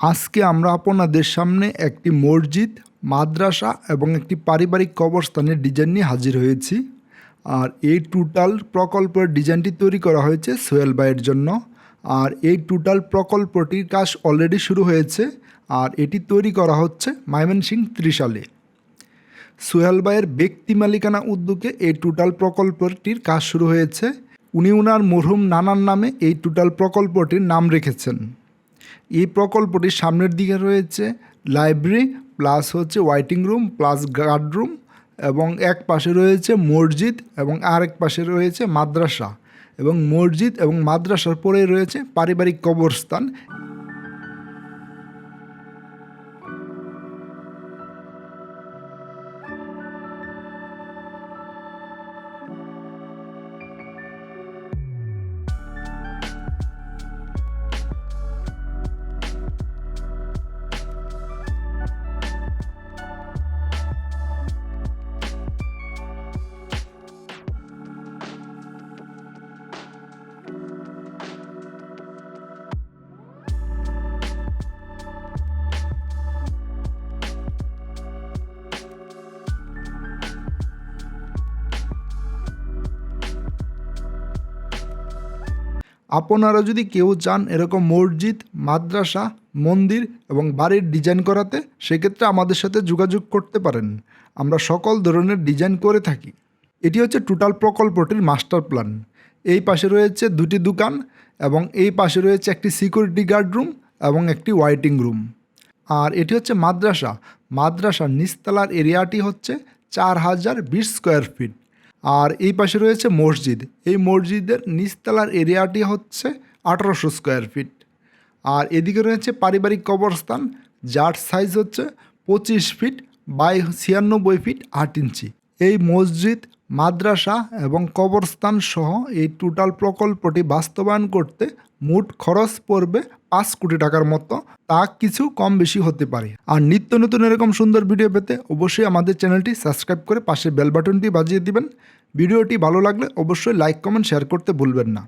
আজকে আমরা আপনাদের সামনে একটি মসজিদ, মাদ্রাসা এবং একটি পারিবারিক কবরস্থানের ডিজাইন নিয়ে হাজির হয়েছি। আর এই টোটাল প্রকল্পের ডিজাইনটি তৈরি করা হয়েছে সোহেল ভাইয়ের জন্য। আর এই টোটাল প্রকল্পটির কাজ অলরেডি শুরু হয়েছে। আর এটি তৈরি করা হচ্ছে ময়মনসিং ত্রিশালে। সোহেল ভাইয়ের ব্যক্তি মালিকানা উদ্যোগে এই টোটাল প্রকল্পটির কাজ শুরু হয়েছে। উনি উনার মরহুম নানার নামে এই টোটাল প্রকল্পটির নাম রেখেছেন। এই প্রকল্পটির সামনের দিকে রয়েছে লাইব্রেরি প্লাস হচ্ছে waiting room plus guard room এবং এক পাশে রয়েছে মসজিদ এবং আরেক পাশে রয়েছে মাদ্রাসা এবং মসজিদ এবং মাদ্রাসার পরে রয়েছে পারিবারিক কবরস্থান। আপনারা যদি কেউ চান এরকম মসজিদ, মাদ্রাসা, মন্দির এবং বাড়ির ডিজাইন করাতে, সেক্ষেত্রে আমাদের সাথে যোগাযোগ করতে পারেন। আমরা সকল ধরনের ডিজাইন করে থাকি। এটি হচ্ছে টোটাল প্রকল্পটির মাস্টার প্ল্যান এই পাশে রয়েছে দুটি দোকান এবং এই পাশে রয়েছে একটি সিকিউরিটি গার্ড রুম এবং একটি ওয়াইটিং রুম আর এটি হচ্ছে মাদ্রাসা। মাদ্রাসার নিচতলার এরিয়াটি হচ্ছে চার হাজার বিশ স্কোয়ার ফিট আর এই পাশে রয়েছে মসজিদ। এই মসজিদের নিচতলার এরিয়াটি হচ্ছে আঠারোশো স্কোয়ার ফিট। আর এদিকে রয়েছে পারিবারিক কবরস্থান, যার সাইজ হচ্ছে পঁচিশ ফিট বাই ছিয়ানব্বই ফিট আট ইঞ্চি। এই মসজিদ মাদ্রাসা এবং কবরস্থান সহ এই টোটাল প্রকল্পটি বাস্তবায়ন করতে মোট খরচ পড়বে পাঁচ কোটি টাকার মতো, তা কিছু কম বেশি হতে পারে। আর নিত্য নতুন এরকম সুন্দর ভিডিও পেতে অবশ্যই আমাদের চ্যানেলটি সাবস্ক্রাইব করে পাশে বেল বাটনটি বাজিয়ে দিবেন। ভিডিওটি ভালো লাগলে অবশ্যই লাইক কমেন্ট শেয়ার করতে ভুলবেন না।